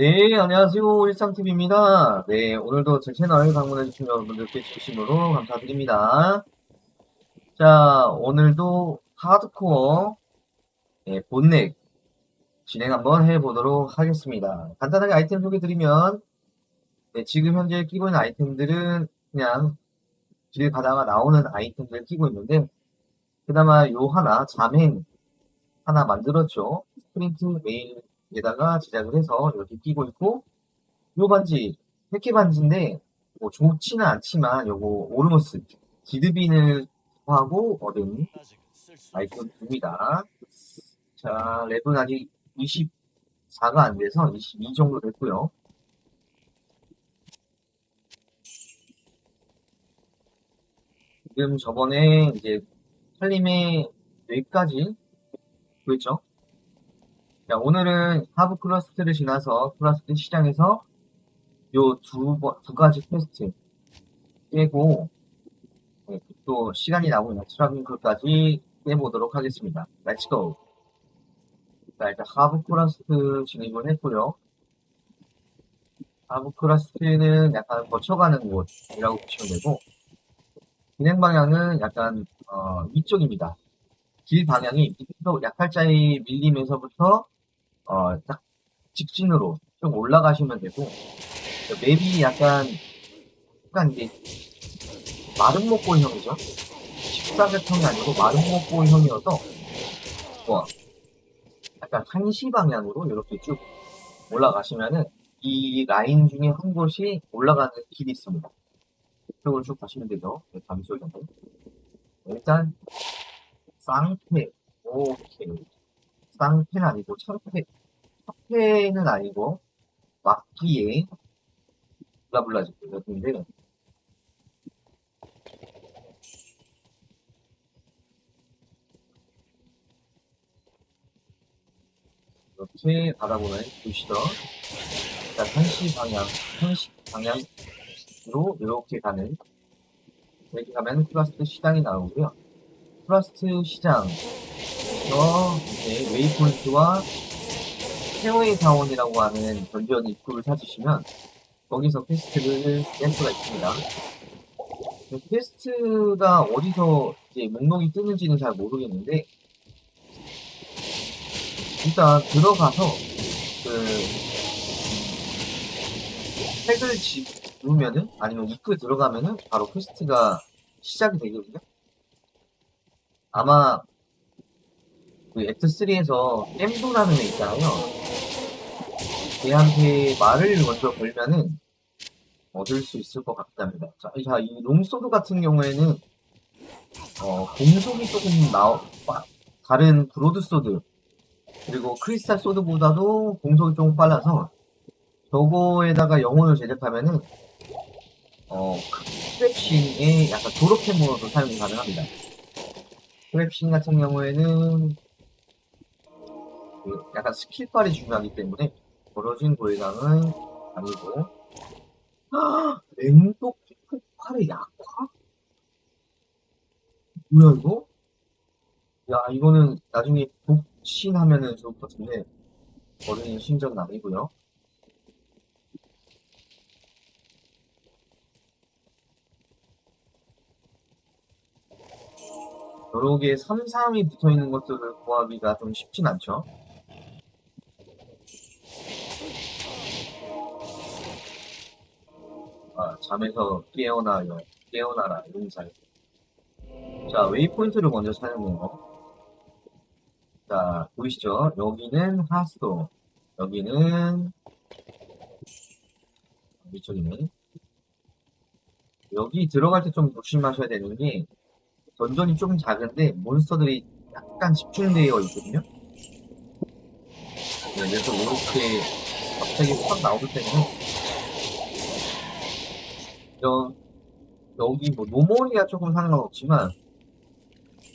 네, 안녕하세요. 일상TV입니다. 네, 오늘도 제 채널 방문해주신 여러분들께 진심으로 감사드립니다. 자, 오늘도 하드코어 네, 본넥 진행 한번 해보도록 하겠습니다. 간단하게 아이템 소개드리면 네, 지금 현재 끼고 있는 아이템들은 그냥 길 가다가 나오는 아이템들 끼고 있는데 그나마 요 하나, 자맹 하나 만들었죠. 스프린트 메일 에다가 제작을 해서 이렇게 끼고 있고 요 반지 패키 반지인데 뭐 좋지는 않지만 요거 오르모스 기드빈을 하고 얻은 아이템입니다. 자, 랩은 아직 24가 안 돼서 22 정도 됐고요. 지금 저번에 이제 살림의 여기까지 보였죠? 자, 오늘은 하부 클러스트를 지나서 클러스트 시장에서 요 두, 번- 두 가지 퀘스트 깨고 네, 또 시간이 나오면 트라빙크까지 깨보도록 하겠습니다. 렛츠고! 자, 일단 하부 클러스트 진입을 했고요. 하부 클러스트는 약간 거쳐가는 곳이라고 보시면 되고 진행 방향은 약간 어, 위쪽입니다. 길 방향이 약탈자의 밀림에서부터 어, 딱 직진으로 좀 올라가시면 되고 그 맵이 약간 약간 이게 마름모꼴형이죠. 직사각형이 아니고 마름모꼴형이어서 뭐 약간 한시 방향으로 이렇게 쭉 올라가시면은 이 라인 중에 한 곳이 올라가는 길이 있습니다. 이쪽으로 쭉 가시면 되죠. 네, 잠시만요. 일단 쌍패 오케이 쌍패는 아니고 창패 창패는 아니고 막기에 블라블라지 같은데? 이렇게 바라보면 보시죠. 일단 한시 방향 한시 방향으로 이렇게 가는 이렇게 가면 플라스트 시장이 나오고요. 플라스트 시장 어, 이제 웨이포인트와 페어웨이 사원이라고 하는 던전 입구를 찾으시면 거기서 퀘스트를 깰 수가 있습니다. 그 퀘스트가 어디서 이제 목록이 뜨는지는 잘 모르겠는데 일단 들어가서 그 책을 집으면은 아니면 입구에 들어가면은 바로 퀘스트가 시작이 되거든요. 아마 그 액트3에서 엠도라는 애 있잖아요. 걔한테 말을 먼저 걸면은 얻을 수 있을 것 같답니다. 자, 이- 자, 이 롱소드 같은 경우에는 어, 공속이 조금 나오, 빠- 다른 브로드소드 그리고 크리스탈 소드보다도 공속이 조금 빨라서 저거에다가 영혼을 제작하면은 어, 크랩신의 약간 졸업템으로도 사용이 가능합니다. 크랩신 같은 경우에는 그 약간 스킬빨이 중요하기 때문에 벌어진 고해당은 아니고 맹독 폭발의 약화? 뭐야 이거? 야 이거는 나중에 복신하면은 좋을 것 같은데 버린 신전은 아니고요 여러 개 3, 3이 붙어 있는 것들을 구하기가 좀 쉽진 않죠. 아, 잠에서 깨어나요. 깨어나라. 용살. 자, 웨이포인트를 먼저 사용해요. 자, 보이시죠? 여기는 하스도. 여기는 이쪽이네. 여기 들어갈 때 좀 조심하셔야 되는 게 던전이 조금 작은데 몬스터들이 약간 집중되어 있거든요. 네, 그래서 이렇게 갑자기 확 나올 때 는 여, 여기 뭐 노멀이야 조금 상관없지만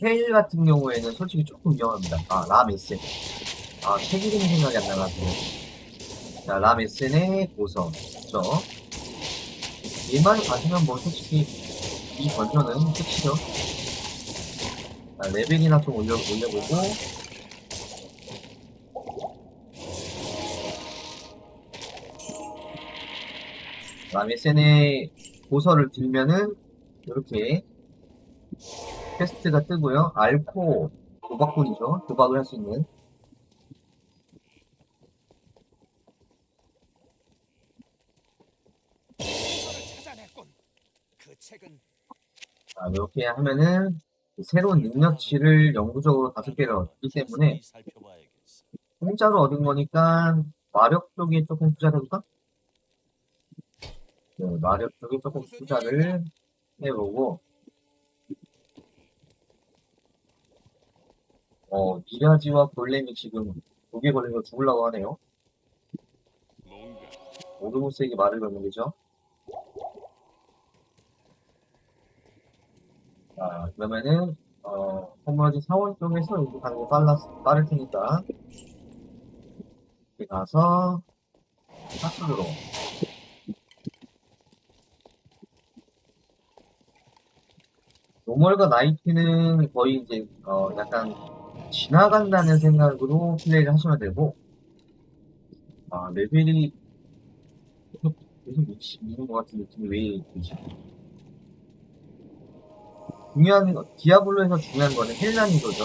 헬 같은 경우에는 솔직히 조금 위험합니다. 아, 람에센. 아, 책 이름이 생각이 안 나가지고. 자, 람에센의 보석. 그쵸? 얘만 가시면 뭐 솔직히 이 버전은 끝이죠. 자, 레벨이나 좀 올려, 올려보고. 세네 도서를 들면은 이렇게 퀘스트가 뜨고요. 알코 도박꾼이죠. 도박을 할 수 있는 아, 이렇게 하면은 새로운 능력치를 영구적으로 다섯 개를 얻기 때문에. 공짜로 얻은 거니까 마력 쪽에 조금 투자를 해볼까? 네, 마력 쪽에 조금 투자를 해보고 어, 미라지와 골렘이 지금 독에 걸려서 죽으려고 하네요. 오르모스에게 말을 걸는 거죠. 자, 그러면은, 어, 홈런지 사원 쪽에서 여기 가는 게 빨라, 빠를 테니까. 이렇게 가서, 파스로. 노멀과 나이트는 거의 이제, 어, 약간, 지나간다는 생각으로 플레이를 하시면 되고, 아, 레벨이 계속, 계속 미는 것 같은 느낌이 왜 들지? 중요한, 거- 디아블로에서 중요한 거는 헬 난이도죠.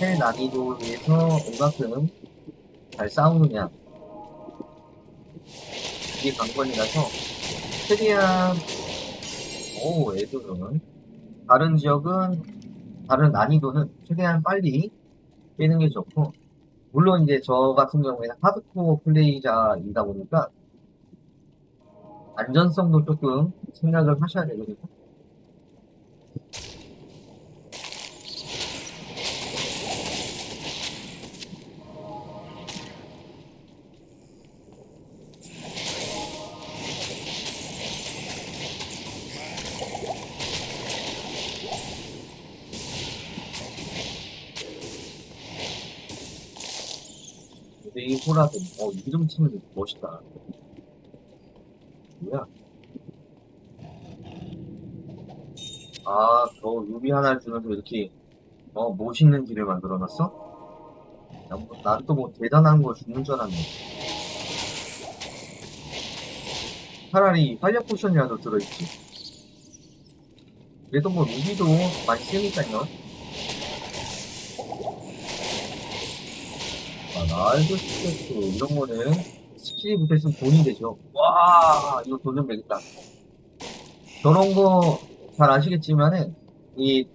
헬 난이도에서 얼마큼 잘 싸우느냐. 이게 관건이라서, 최대한, 오, 애들은, 다른 지역은, 다른 난이도는 최대한 빨리 깨는 게 좋고, 물론 이제 저 같은 경우에는 하드코어 플레이자이다 보니까, 안전성도 조금 생각을 하셔야 되거든요. 근데 이 호라든, 어, 이름 치면 멋있다. 뭐야? 아, 저 루비 하나를 주면서 이렇게, 어, 멋있는 길을 만들어 놨어? 난또뭐 대단한 거 주는 줄 알았네. 차라리 활력 포션이라도 들어있지. 그래도 뭐 루비도 많이 쓰니까요. 아, 나 알도 스케트 이런 거는 스킬이 붙어있으면 돈이 되죠. 와, 이거 돈좀 되겠다. 저런 거 잘 아시겠지만은, 이,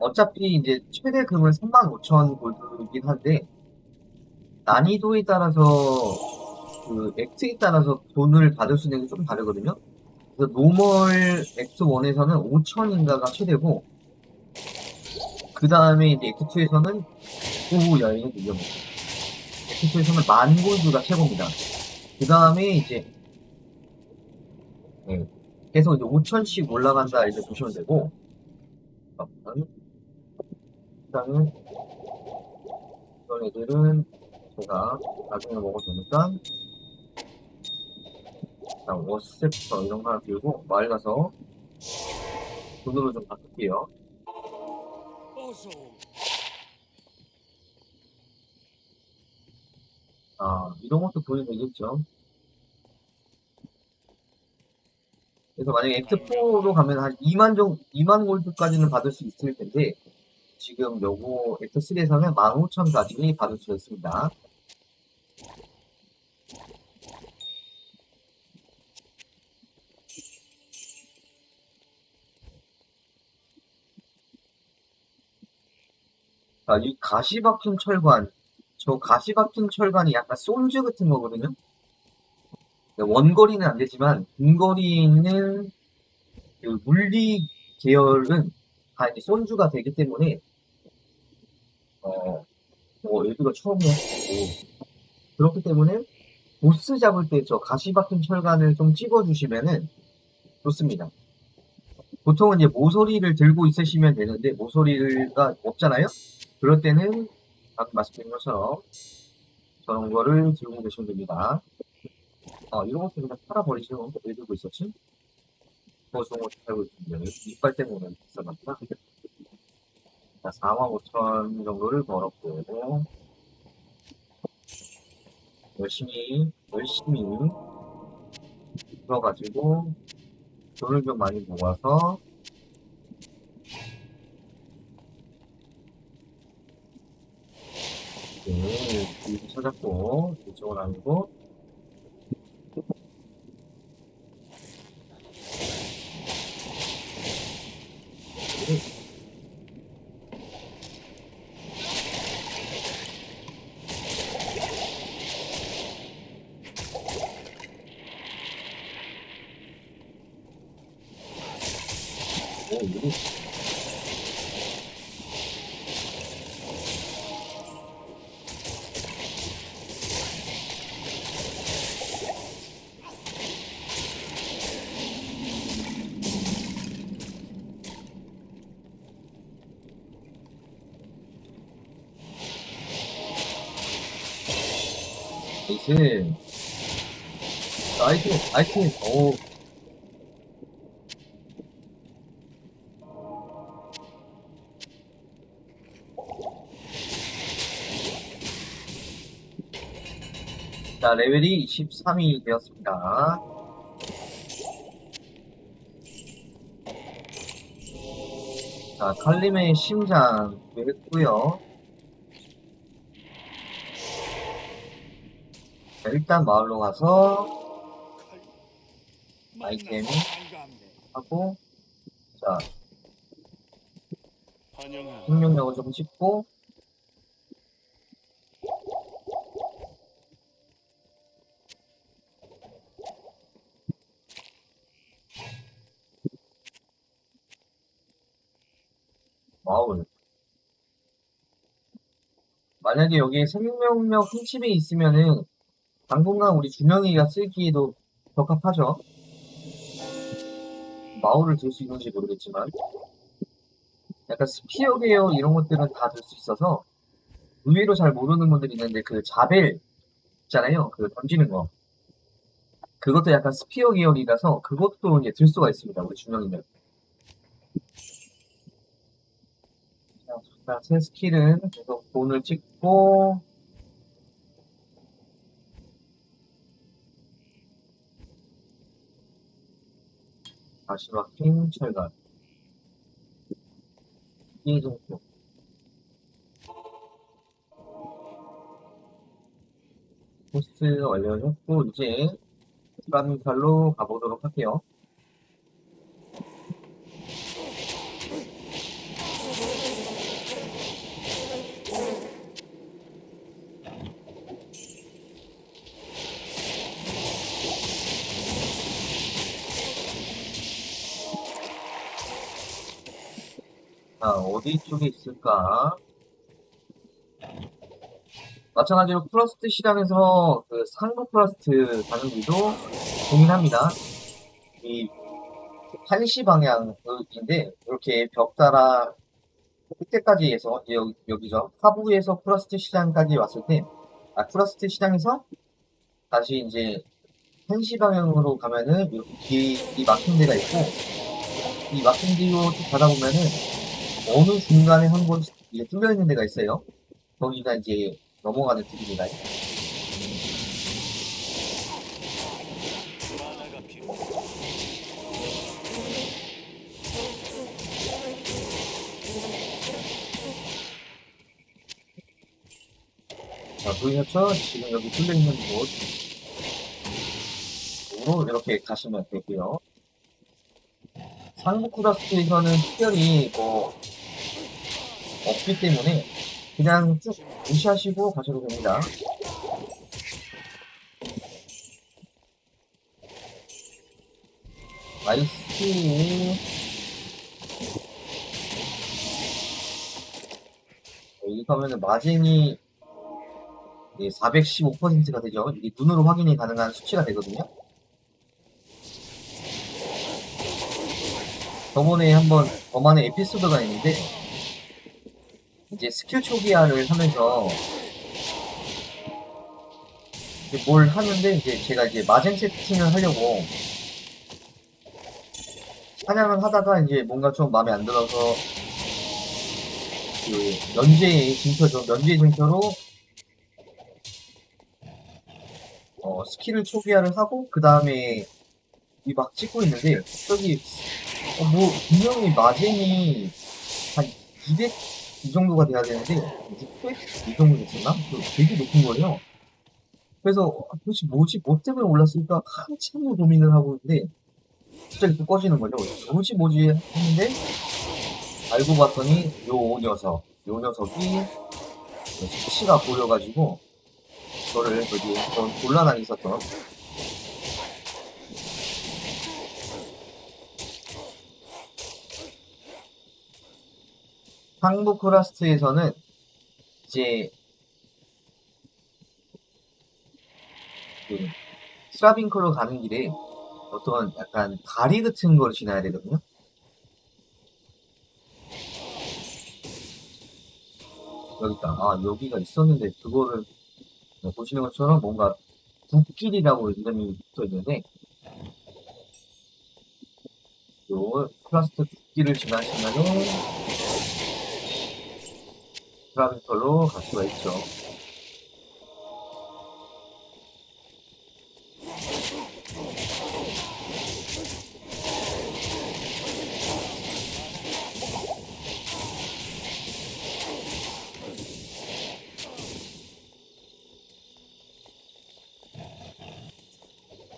어차피 이제 최대 금은 35,000 골드이긴 한데, 난이도에 따라서, 그, 액트에 따라서 돈을 받을 수 있는 게 좀 다르거든요? 그래서 노멀 액트 1에서는 5,000인가가 최대고, 그 다음에 이제 액트 2에서는, 오, 야, 이거 위험해. 액 트2에서는 만 골드가 최고입니다. 그 다음에 이제, 네, 계속 이제 5천씩 올라간다 이렇게 보시면 되고. 일단은, 이런 애들은 제가 나중에 먹어도 되니까, 일단 워스셉터 이런 거 하나 들고, 마을 가서 돈으로 좀 바꿀게요. 어서 아, 이런 것도 돈이 되겠죠. 그래서 만약에 액트4로 가면 한 2만 정, 2만 골드까지는 받을 수 있을 텐데, 지금 요거 액트3에서는 15,000까지 받을 수 있습니다. 아, 이 가시 박힌 철관, 저 가시 박힌 철관이 약간 손즈 같은 거거든요. 네, 원거리는 안 되지만 근거리는 그 물리 계열은 다 이제 손주가 되기 때문에 어, 어 여기가 처음이야. 오. 그렇기 때문에 보스 잡을 때 저 가시 박힌 철관을 좀 찍어주시면은 좋습니다. 보통은 이제 모서리를 들고 있으시면 되는데 모서리가 없잖아요. 그럴 때는 아까 말씀드린 것처럼 저런 거를 들고 계시면 됩니다. 아, 이런 것도 그냥 팔아버리죠. 왜 들고 있었지? 더 좋은 것도 팔고 있는데, 이빨 때문에 비싸봤구나. 자, 45,000 정도를 벌었고, 열심히, 열심히 들어가지고 돈을 좀 많이 모아서 이렇게 찾았고 이쪽은 아니고 네. 오, 이거 나이스. 나이스, 나이스. 오. 자, 레벨이 23이 되었습니다. 자, 칼림의 심장 했고요. 자, 일단 마을로 가서 아이템이? 하고, 자. 생명력을 조금 찍고, 마을. 만약에 여기에 생명력 흠집이 있으면은 당분간 우리 준영이가 쓰기에도 적합하죠. 마을을 들수 있는지 모르겠지만 약간 스피어 계열 이런 것들은 다 들 수 있어서 의외로 잘 모르는 분들이 있는데 그 자벨 있잖아요. 그 던지는 거. 그것도 약간 스피어 계열이라서 그것도 이제 들 수가 있습니다. 우리 준영이는. 자, 자, 새 스킬은 계속 돈을 찍고 다시 막힌 철갑 이 정도 포스트 완료했고 이제 프라미칼로 가보도록 할게요 어디 쪽에 있을까? 마찬가지로 플러스트 시장에서 그 상부 플러스트 가는 길도 고민합니다. 이 한시 방향인데 이렇게 벽 따라 끝에까지 해서 여기, 여기죠. 하부에서 플러스트 시장까지 왔을 때, 아 플러스트 시장에서 다시 이제 한시 방향으로 가면은 이렇게 뒤에 이 막힌 데가 있고 이 막힌 뒤로 쭉 가다 보면은 어느 중간에 한곳 이게 뚫려 있는 데가 있어요. 거기가 이제 넘어가는 필요해. 자, 보이셨죠? 지금 여기 뚫려 있는 곳으로 이렇게 가시면 되고요. 상부 쿠라스트에서는 특별히 뭐 없기 때문에 그냥 쭉 무시하시고 가셔도 됩니다. 나이스. 여기 가면은 마진이 415%가 되죠. 이게 눈으로 확인이 가능한 수치가 되거든요. 저번에 한번 저만의 에피소드가 있는데 이제 스킬 초기화를 하면서 뭘 하는데 이제 제가 이제 마젠 세팅을 하려고 사냥을 하다가 이제 뭔가 좀 마음에 안 들어서 그 면제의 징표죠. 면제의 징표로 어, 스킬을 초기화를 하고 그 다음에 이 막 찍고 있는데 저기 어, 뭐 분명히 마진이 한 200 이 정도가 돼야 되는데 600 이 정도 됐었나? 그 되게 높은 거예요. 그래서 아, 도대체 뭐지 뭐 때문에 올랐을까 한참을 고민을 하고 있는데 갑자기 또 꺼지는 거죠. 뭐지 뭐지 했는데 알고 봤더니 요 녀석 요 녀석이 수치가 보여가지고 저를 저기 좀 곤란하게 있었던 항복 크라스트에서는 이제 그 스라빈크로 가는 길에 어떤 약간 다리 같은 걸 지나야 되거든요. 여기 있다. 아 여기가 있었는데 그거를 네, 보시는 것처럼 뭔가 국길이라고 이름이 붙어 있는데 요 크라스트 국길을 지나시면은 스라빈컬로 갈 수가 있죠.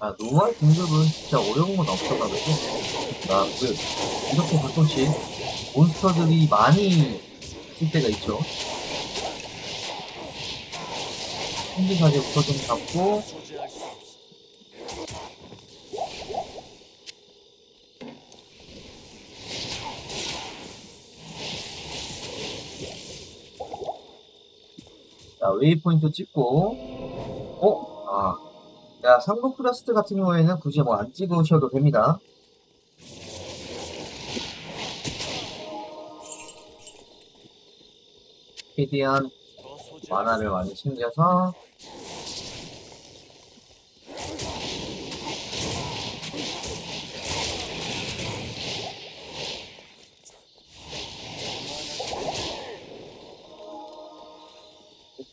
아, 노말 등급은 진짜 어려운 건 없어가지고, 나, 그, 이렇게 가끔씩 몬스터들이 많이 있을 때가 있죠. 신기사제부터 좀 잡고. 자, 웨이포인트 찍고, 어? 아. 야, 상부 크라스트 같은 경우에는 굳이 뭐 안 찍으셔도 됩니다. 최대한 만화를 많이 챙겨서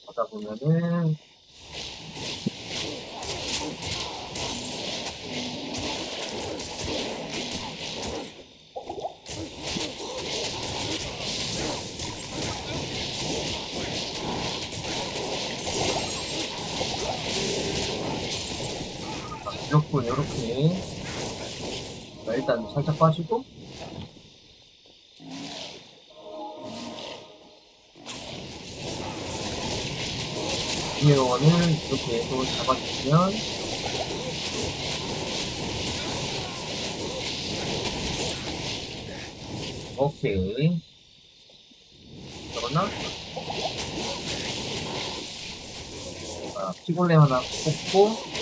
하다 보면은 무조건 이렇게. 자, 일단 살짝 빠지고. 이어원을 이렇게 해서 잡아주시면. 오케이. 잡았나? 아, 피골렘 하나 뽑고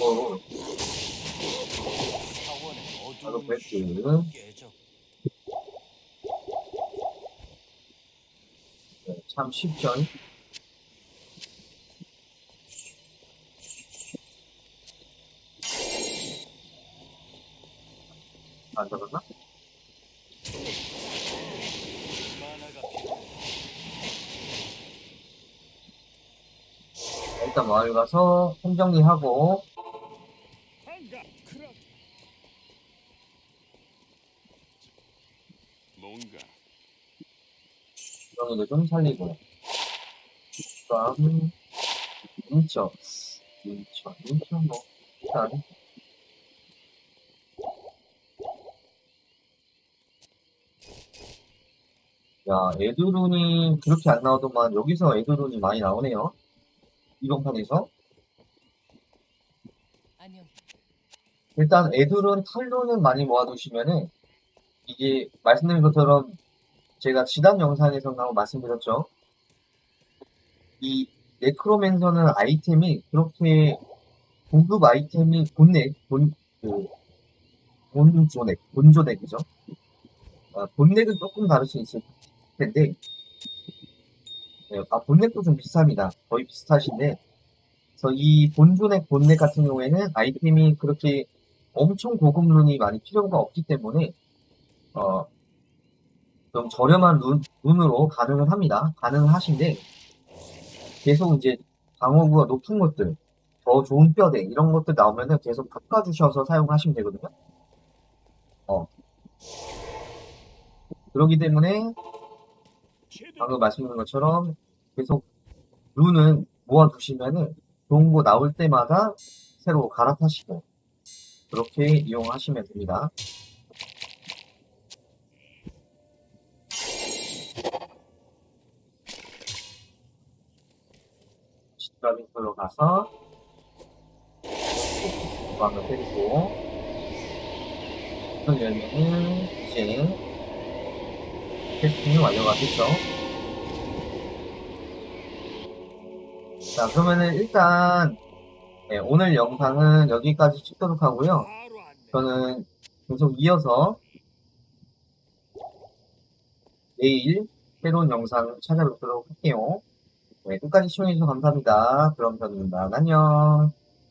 어, 차원의 네, 참 쉽죠. 안 잡았나? 일단 마을 가서 홈 정리하고 반가 크라. 뭔가 정리도 좀 살리고. 그다음 인처 인처 인처 뭐 일단. 야 에드룬이 그렇게 안 나오더만 여기서 에드룬이 많이 나오네요. 이번 판에서. 일단 애들은 탈론은 많이 모아두시면은 이게 말씀드린 것처럼 제가 지난 영상에서 한번 말씀드렸죠. 이 네크로맨서는 아이템이 그렇게 고급 아이템이 본넥, 본, 그, 본조넥, 본조넥이죠. 아, 본넥은 조금 다를 수 있을 텐데, 네, 아, 본넥도 좀 비슷합니다. 거의 비슷하신데, 그래서 이 본조넥, 본넥 같은 경우에는 아이템이 그렇게 엄청 고급 룬이 많이 필요가 없기 때문에 어, 좀 저렴한 룬, 룬으로 가능을 합니다. 가능을 하신데 계속 이제 방어구가 높은 것들 더 좋은 뼈대 이런 것들 나오면은 계속 깎아주셔서 사용하시면 되거든요. 어. 그렇기 때문에 방금 말씀드린 것처럼 계속 룬은 모아두시면은 좋은 거 나올 때마다 새로 갈아타시고 그렇게 이용하시면 됩니다. 시트라빈으로 가서 한번 때리고 이걸 열면은 이제 테스팅이 완료가 됐죠. 자, 그러면은 일단 네, 오늘 영상은 여기까지 찍도록 하고요. 저는 계속 이어서 내일 새로운 영상 찾아뵙도록 할게요. 네, 끝까지 시청해주셔서 감사합니다. 그럼 저는 안녕.